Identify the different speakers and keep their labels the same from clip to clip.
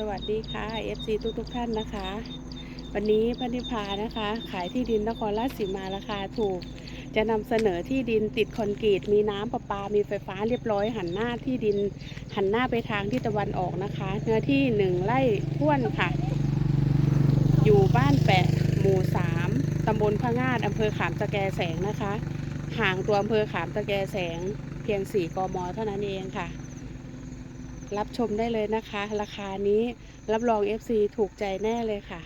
Speaker 1: สวัสดีค่ะ FC ทุกทุกๆท่านนะคะ วันนี้พนิพานะคะ ขายที่ดินนครราชสีมาราคาถูก จะนำเสนอที่ดินติดคอนกรีตมีน้ำประปา มีไฟฟ้าเรียบร้อยหันหน้าที่ดินหันหน้าไปทางที่ตะวันออกนะคะ เนื้อที่หนึ่งไร่ท้วนค่ะ อยู่บ้านแปะหมู่สามตำบลพะงาดอำเภอขามตะแกแสงนะคะ ห่างตัวอำเภอขามตะแกแสงเพียง 4กมเท่านั้นเองค่ะ รับชมได้เลยนะคะ ราคานี้รับรอง FC ถูกใจแน่เลยค่ะ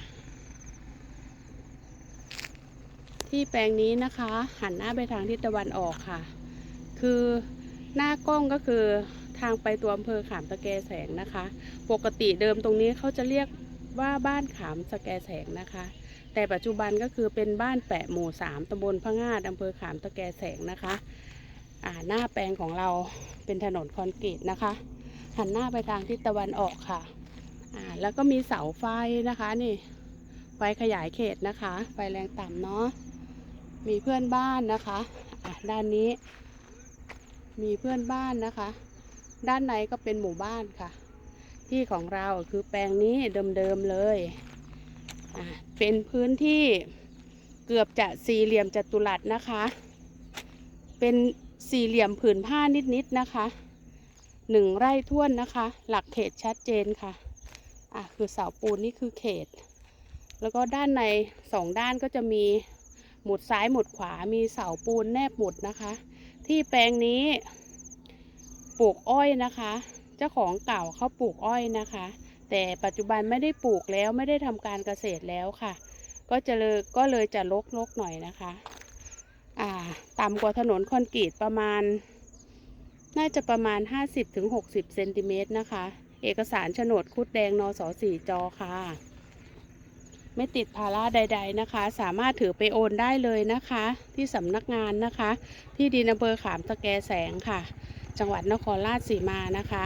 Speaker 1: ที่แปลงนี้นะคะ หันหน้าไปทางทิศตะวันออกค่ะ คือหน้ากล้องก็คือทางไปตัวอำเภอขามตะแกแสงนะคะ ปกติเดิมตรงนี้เขาจะเรียกว่าบ้านขามตะแกแสงนะคะ แต่ปัจจุบันก็คือเป็นบ้านแปะหมู่สามตำบลพะงาดอำเภอขามตะแกแสงนะคะ อ่าหน้าแปลงของเราเป็นถนนคอนกรีตนะคะ หันหน้าไปทางทิศตะวันออกค่ะ อ่า แล้วก็มีเสาไฟนะคะ นี่ ไฟขยายเขตนะคะ ไฟแรงต่ำเนาะ มีเพื่อนบ้านนะคะ อะด้านนี้ มีเพื่อนบ้านนะคะ ด้านในก็เป็นหมู่บ้านค่ะ ที่ของเราคือแปลงนี้เดิมๆเลย อ่า เป็นพื้นที่เกือบจะสี่เหลี่ยมจัตุรัสนะคะ เป็นสี่เหลี่ยมผืนผ้านิดๆนะคะ หนึ่งไร่ท้วนนะคะ หลักเขตชัดเจนค่ะ อะคือเสาปูนนี่คือเขต แล้วก็ด้านในสองด้านก็จะมีหมุดซ้ายหมุดขวามีเสาปูนแนบหมุดนะคะ ที่แปลงนี้ปลูกอ้อยนะคะ เจ้าของเก่าเขาปลูกอ้อยนะคะ แต่ปัจจุบันไม่ได้ปลูกแล้วไม่ได้ทำการเกษตรแล้วค่ะ ก็จะเลยก็เลยจะลกๆหน่อยนะคะ อ่า ต่ำกว่าถนนคอนกรีตประมาณ น่าจะประมาณ 50-60เซนติเมตรนะคะ เอกสารโฉนดคุดแดงนสสี่จอค่ะ ไม่ติดภาระใด ๆนะคะ สามารถถือไปโอนได้เลยนะคะ ที่สำนักงานนะคะ ที่ดินอำเภอขามตะแกแสงค่ะ จังหวัดนครราชสีมานะคะ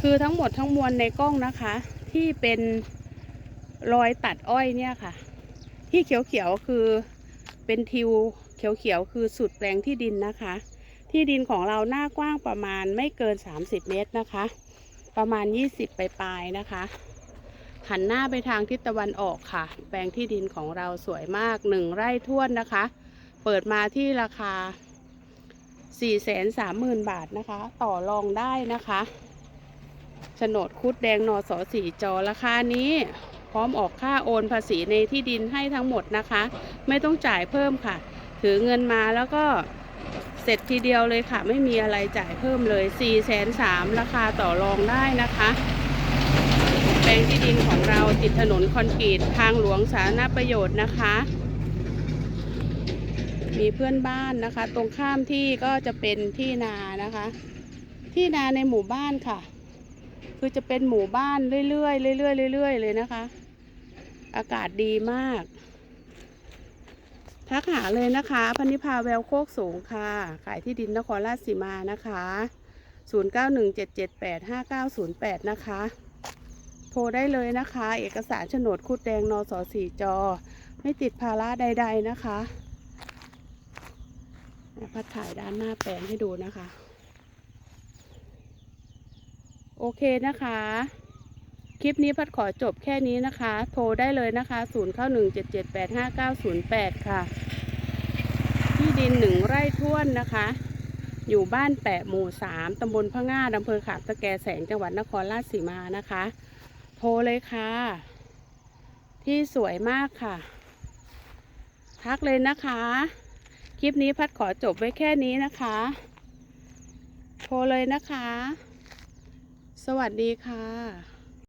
Speaker 1: คือทั้งหมดทั้งมวลในกล้องนะคะ ที่เป็นรอยตัดอ้อยเนี่ยค่ะ ที่เขียวๆคือเป็นทิว เขียวๆคือสุดแปลงที่ดินนะคะ ที่ดินของเราหน้ากว้างประมาณไม่เกิน 30 เมตรนะคะ ประมาณ 20ปปลายนะคะ หันหน้าไปทางทิศตะวันออกค่ะ แปลงที่ดินของเราสวยมาก 1 ไร่ท้วนนะคะ เปิดมาที่ราคา 430,000 บาทนะคะ ต่อรองได้นะคะโฉนดคุดแดงนอสอสีจอราคานี้พร้อมออกค่าโอนภาษีในที่ดินให้ทั้งหมดนะคะ ไม่ต้องจ่ายเพิ่มค่ะ ถือเงินมาแล้วก็เสร็จทีเดียวเลยค่ะ ไม่มีอะไรจ่ายเพิ่มเลย4ี่แสนสามราคาต่อรองได้นะคะ แปลงที่ดินของเราติดถนนคอนกรีตทางหลวงสาธารณประโยชน์นะคะ มีเพื่อนบ้านนะคะ ตรงข้ามที่ก็จะเป็นที่นานะคะ ที่นาในหมู่บ้านค่ะ คือจะเป็นหมู่บ้านเรื่อยๆเรื่อยๆเรื่อยๆเลยนะคะ อากาศดีมาก ทักหาเลยนะคะพนนิพาแววโคกสูงค่ะ ขายที่ดินนครราชสีมานะคะ 0917785908 นะคะ โทรได้เลยนะคะ เอกสารโฉนดคุดแดงนสสี่จอ ไม่ติดภาระใด ๆนะคะพัดถ่ายด้านหน้าแปลงให้ดูนะคะ โอเคนะคะ คลิปนี้พัดขอจบแค่นี้นะคะ โทรได้เลยนะคะ0917785908 ค่ะ ที่ดินหนึ่งไร่ท้วนนะคะ อยู่บ้านแปะหมู่สามตำบลพะง่าอำเภอขามตะแกแสงจังหวัดนครราชสีมานะคะ โทรเลยค่ะ ที่สวยมากค่ะ ทักเลยนะคะ คลิปนี้พัดขอจบไว้แค่นี้นะคะ โทรเลยนะคะ สวัสดีค่ะ